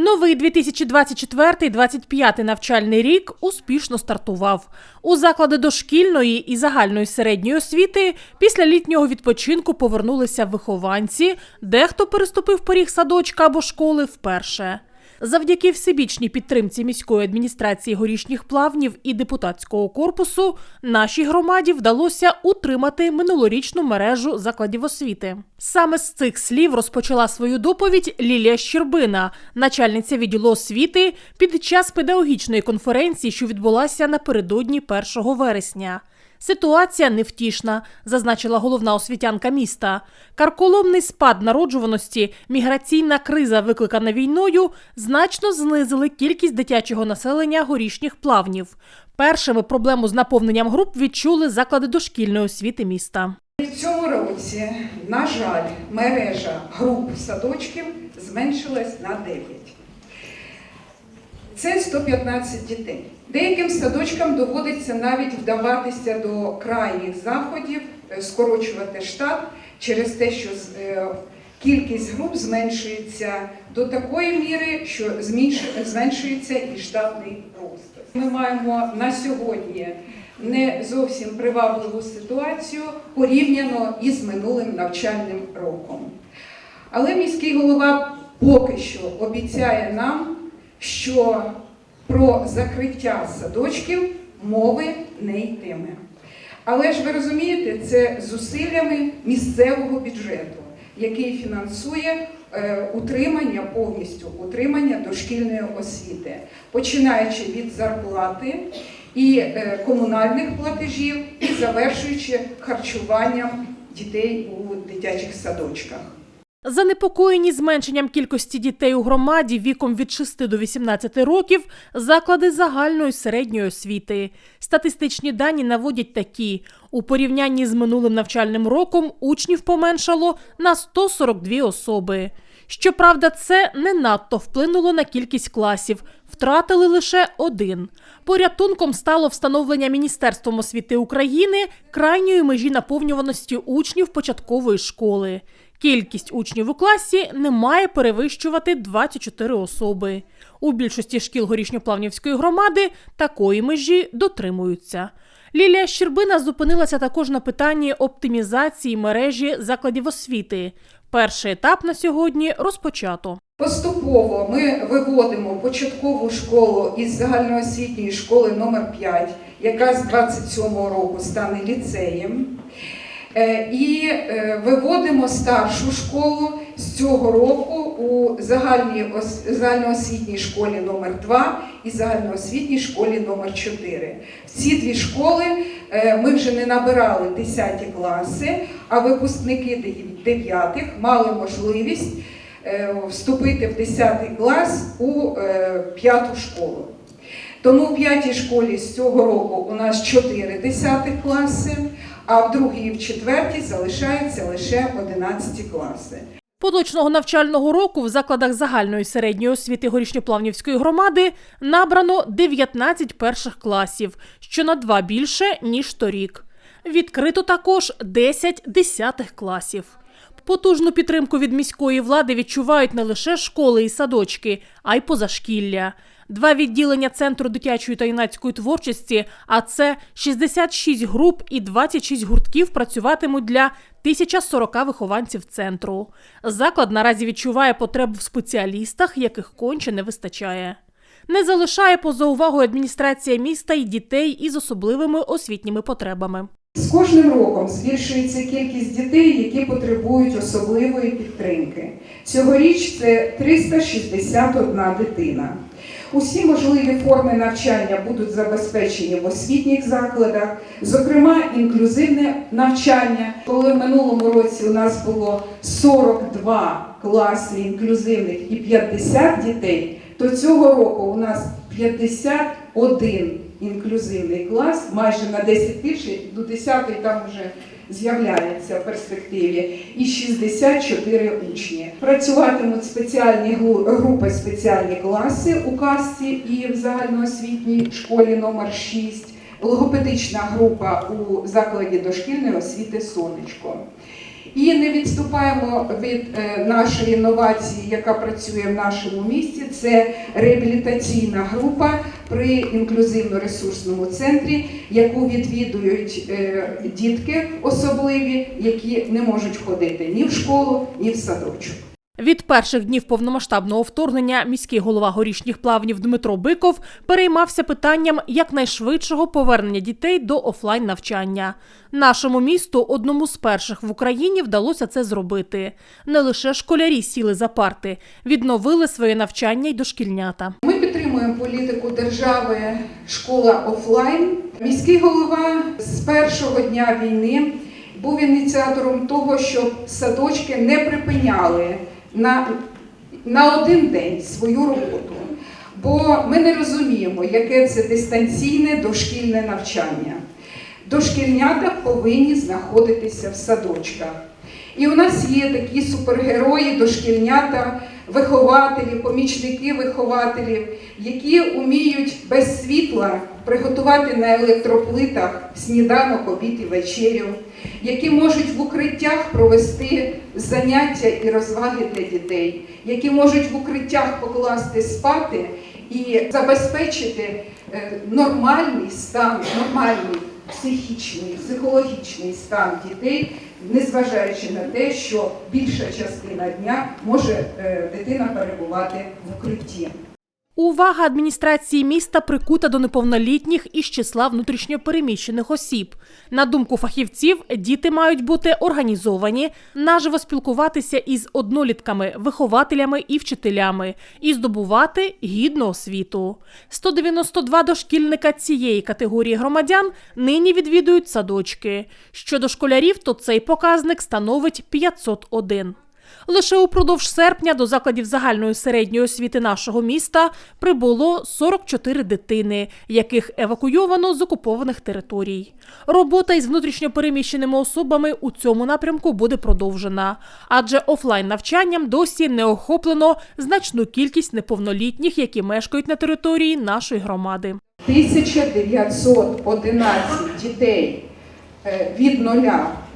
Новий 2024-2025 навчальний рік успішно стартував. У заклади дошкільної і загальної середньої освіти після літнього відпочинку повернулися вихованці, дехто переступив поріг садочка або школи вперше. Завдяки всебічній підтримці міської адміністрації горішніх плавнів і депутатського корпусу нашій громаді вдалося утримати минулорічну мережу закладів освіти. Саме з цих слів розпочала свою доповідь Лілія Щербина, начальниця відділу освіти, під час педагогічної конференції, що відбулася напередодні 1 вересня. Ситуація невтішна, зазначила головна освітянка міста. Карколомний спад народжуваності, міграційна криза, викликана війною, значно знизили кількість дитячого населення горішніх плавнів. Першими проблему з наповненням груп відчули заклади дошкільної освіти міста. В цьому році, на жаль, мережа груп садочків зменшилась на 9. Це 115 дітей. Деяким садочкам доводиться навіть вдаватися до крайніх заходів, е, скорочувати штат через те, що е, кількість груп зменшується до такої міри, що зменшується і штатний розпис. Ми маємо на сьогодні не зовсім привабливу ситуацію порівняно із минулим навчальним роком. Але міський голова поки що обіцяє нам, що про закриття садочків мови не йтиме. Але ж ви розумієте, це зусиллями місцевого бюджету, який фінансує е, утримання повністю утримання дошкільної освіти, починаючи від зарплати і е, комунальних платежів, і завершуючи харчуванням дітей у дитячих садочках. Занепокоєні зменшенням кількості дітей у громаді віком від 6 до 18 років заклади загальної середньої освіти. Статистичні дані наводять такі: у порівнянні з минулим навчальним роком учнів поменшало на 142 особи. Щоправда, це не надто вплинуло на кількість класів, втратили лише один. Порятунком стало встановлення Міністерством освіти України крайньої межі наповнюваності учнів початкової школи. Кількість учнів у класі не має перевищувати 24 особи. У більшості шкіл горішньоплавнівської громади такої межі дотримуються. Лілія Щербина зупинилася також на питанні оптимізації мережі закладів освіти. Перший етап на сьогодні розпочато. Поступово ми виводимо початкову школу із загальноосвітньої школи номер 5 яка з 27-го року стане ліцеєм. Е, І е, виводимо старшу школу з цього року у загальній загальноосвітній школі номер 2 і загальноосвітній школі номер 4. В ці дві школи е, ми вже не набирали 10 класи, а випускники 9 мали можливість вступити в 10 клас у е, п'яту школу. Тому в п'ятій школі з цього року у нас 4 десятих класи, а в другій і в четвертій залишається лише 11 класи. Поточного навчального року в закладах загальної середньої освіти Горішньоплавнівської громади набрано 19 перших класів, що на два більше, ніж торік. Відкрито також 10 десятих класів. Потужну підтримку від міської влади відчувають не лише школи і садочки, а й позашкілля. Два відділення Центру дитячої та юнацької творчості, а це 66 груп і 26 гуртків працюватимуть для 1040 вихованців центру. Заклад наразі відчуває потребу в спеціалістах, яких конче не вистачає. Не залишає поза увагою адміністрація міста і дітей із особливими освітніми потребами. З кожним роком збільшується кількість дітей, які потребують особливої підтримки. Цьогоріч це 361 дитина. Усі можливі форми навчання будуть забезпечені в освітніх закладах, зокрема інклюзивне навчання. Коли в минулому році у нас було 42 класи інклюзивних і 50 дітей, то цього року у нас 51 інклюзивний клас, майже на 10 більше, до 10 там вже з'являється в перспективі, і 64 учні. Працюватимуть спеціальні групи, спеціальні класи у касті і в загальноосвітній школі номер 6, логопедична група у закладі дошкільної освіти Сонечко. І не відступаємо від е, нашої інновації, яка працює в нашому місті. Це реабілітаційна група при інклюзивно-ресурсному центрі, яку відвідують е, дітки особливі, які не можуть ходити ні в школу, ні в садочок. Від перших днів повномасштабного вторгнення міський голова горішніх плавнів Дмитро Биков переймався питанням якнайшвидшого повернення дітей до офлайн навчання. Нашому місту одному з перших в Україні вдалося це зробити. Не лише школярі сіли за парти, відновили своє навчання й дошкільнята. Ми підтримуємо політику держави школа офлайн. Міський голова з першого дня війни був ініціатором того, щоб садочки не припиняли на, на один день свою роботу. Бо ми не розуміємо, яке це дистанційне дошкільне навчання. Дошкільнята повинні знаходитися в садочках. І у нас є такі супергерої, дошкільнята, вихователі, помічники вихователів, які вміють без світла приготувати на електроплитах сніданок, обід і вечерю, які можуть в укриттях провести заняття і розваги для дітей, які можуть в укриттях покласти спати і забезпечити е, нормальний стан, нормальний психічний, психологічний стан дітей, незважаючи на те, що більша частина дня може е, дитина перебувати в укритті. Увага адміністрації міста прикута до неповнолітніх із числа внутрішньопереміщених осіб. На думку фахівців, діти мають бути організовані, наживо спілкуватися із однолітками, вихователями і вчителями і здобувати гідну освіту. 192 дошкільника цієї категорії громадян нині відвідують садочки. Щодо школярів, то цей показник становить 501. Лише упродовж серпня до закладів загальної середньої освіти нашого міста прибуло 44 дитини, яких евакуйовано з окупованих територій. Робота із внутрішньопереміщеними особами у цьому напрямку буде продовжена, адже офлайн навчанням досі не охоплено значну кількість неповнолітніх, які мешкають на території нашої громади. 1911 дітей е, від 0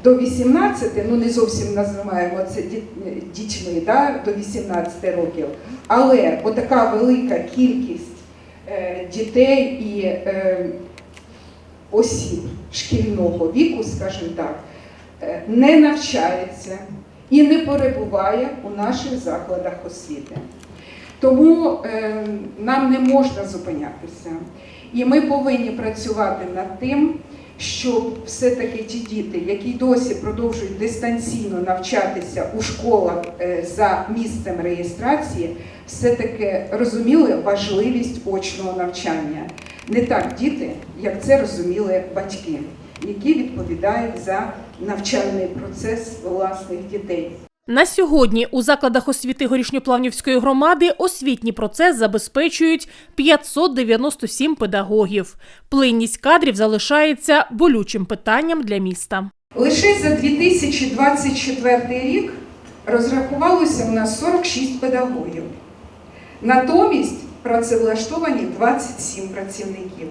до 18, ну не зовсім називаємо це дітьми да, до 18 років, але отака велика кількість е, дітей і е, осіб шкільного віку, скажімо так, е, не навчається і не перебуває у наших закладах освіти. Тому е, нам не можна зупинятися. І ми повинні працювати над тим, щоб все-таки ті діти, які досі продовжують дистанційно навчатися у школах е, за місцем реєстрації, все-таки розуміли важливість очного навчання. Не так діти, як це розуміли батьки, які відповідають за навчальний процес власних дітей. На сьогодні у закладах освіти Горішньоплавнівської громади освітній процес забезпечують 597 педагогів. Плинність кадрів залишається болючим питанням для міста. Лише за 2024 рік розрахувалося у нас 46 педагогів. Натомість працевлаштовані 27 працівників.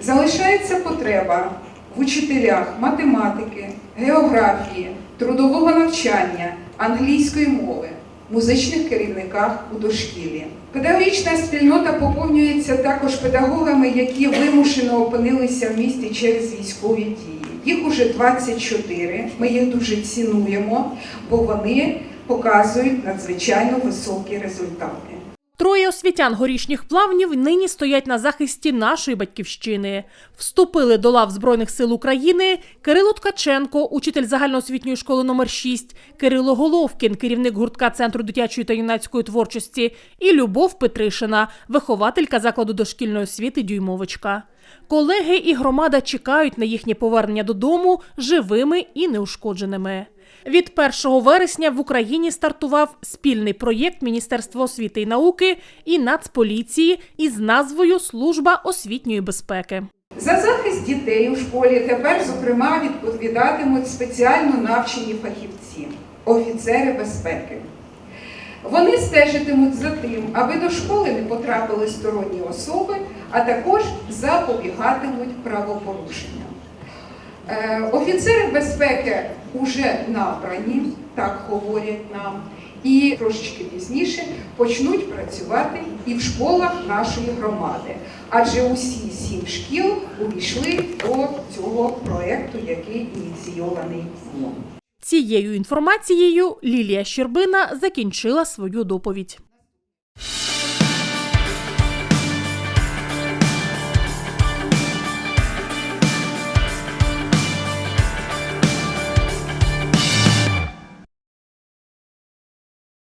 Залишається потреба в учителях математики, географії, трудового навчання, англійської мови, музичних керівниках у дошкілі. Педагогічна спільнота поповнюється також педагогами, які вимушено опинилися в місті через військові дії. Їх уже 24, Ми їх дуже цінуємо, бо вони показують надзвичайно високі результати. Троє освітян горішніх плавнів нині стоять на захисті нашої батьківщини. Вступили до лав Збройних сил України Кирило Ткаченко, учитель загальноосвітньої школи номер 6, Кирило Головкін, керівник гуртка Центру дитячої та юнацької творчості, і Любов Петришина, вихователька закладу дошкільної освіти Дюймовочка. Колеги і громада чекають на їхнє повернення додому живими і неушкодженими. Від 1 вересня в Україні стартував спільний проєкт Міністерства освіти і науки і Нацполіції із назвою Служба освітньої безпеки. За захист дітей у школі тепер, зокрема, відповідатимуть спеціально навчені фахівці, офіцери безпеки. Вони стежитимуть за тим, аби до школи не потрапили сторонні особи, а також запобігатимуть правопорушенням. Е, Офіцери безпеки вже набрані, так говорять нам, і трошечки пізніше почнуть працювати і в школах нашої громади. Адже усі сім шкіл увійшли до цього проекту, який ініційований. Цією інформацією Лілія Щербина закінчила свою доповідь.